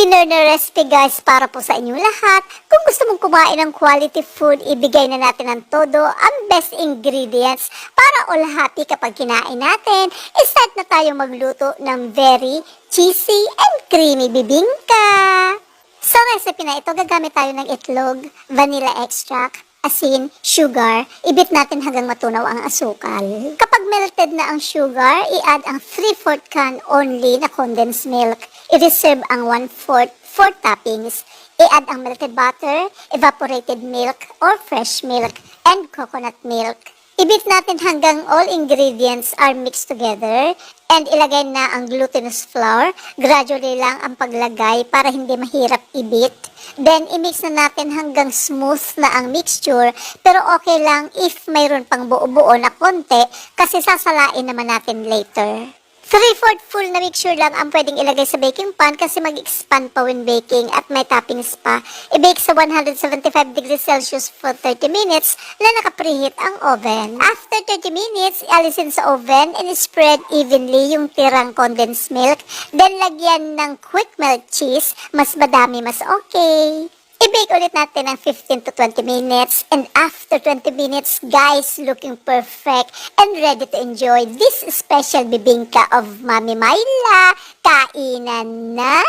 Winner na recipe guys para po sa inyong lahat. Kung gusto mong kumain ng quality food, ibigay na natin ng todo ang best ingredients para all happy kapag kinain natin. Start na tayo magluto ng very cheesy and creamy bibingka. Sa recipe na ito, gagamit tayo ng itlog, vanilla extract, asin, sugar, ibit natin hanggang matunaw ang asukal. Kapag melted na ang sugar, i-add ang 3-4 can only na condensed milk. I-reserve ang 1-4 for toppings. I-add ang melted butter, evaporated milk or fresh milk, and coconut milk. Ibit natin hanggang all ingredients are mixed together and ilagay na ang glutinous flour. Gradually lang ang paglagay para hindi mahirap ibit. Then, i-mix na natin hanggang smooth na ang mixture. Pero okay lang if mayroon pang buo-buo na konti kasi sasalain naman natin later. 3-4 full na mixture lang ang pwedeng ilagay sa baking pan kasi mag-expand pa when baking at may toppings pa. I-bake sa 175 degrees Celsius for 30 minutes na nakapreheat ang oven. After 30 minutes, alisin sa oven and spread evenly yung tirang condensed milk. Then lagyan ng quick melt cheese. Mas madami, mas okay. Ulit natin ng 15 to 20 minutes. And after 20 minutes, guys, looking perfect and ready to enjoy this special bibingka of Mami Myla. Kainan na!